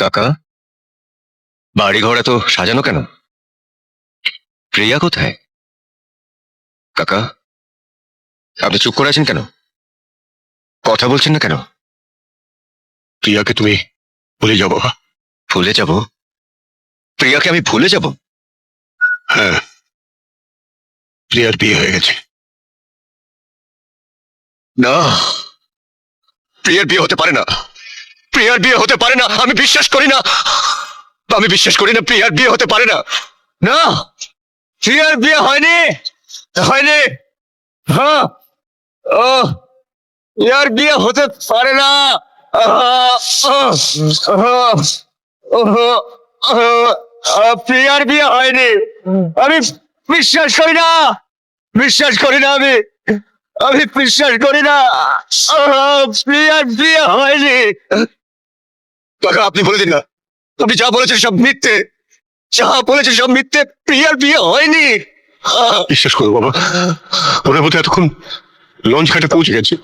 কাকা। বাড়ি ঘর এত সাজানো কেন? প্রিয়া কোথায়? কাকা আপনি চুপ করে আছেন কেন? কথা বলছেন না কেন? প্রিয়াকে তুমি ভুলে যাব বাবা ভুলে যাব? প্রিয়াকে আমি ভুলে যাব? হ্যাঁ। প্রিয়ার বিয়ে হয়ে গেছে। না। প্রিয়ার বিয়ে হতে পারে না। প্রিয়ার বিয়ে হতে পারে না, আমি বিশ্বাস করি না। আমি বিশ্বাস করি না প্রিয়ার বিয়ে হতে পারে না। না, প্রিয়ার বিয়ে হয়নি হয়নি। হ্যাঁ ও, প্রিয়ার বিয়ে হতে পারে না। প্রিয়ার বিয়ে হয়নি, আমি বিশ্বাস করি না। বিশ্বাস করি না আমি। আমি বিশ্বাস করি না। প্রিয়ার বিয়ে হয়নি। কাকা, আপনি বলে দিন না। আপনি যা বলেছেন সব মিথ্যে। যা বলেছেন সব মিথ্যে, প্রিয়ার বিয়ে হয়নি। বিশ্বাস করো বাবা, ওনার মধ্যে এতক্ষণ লঞ্চ ঘাটে পৌঁছে গেছে।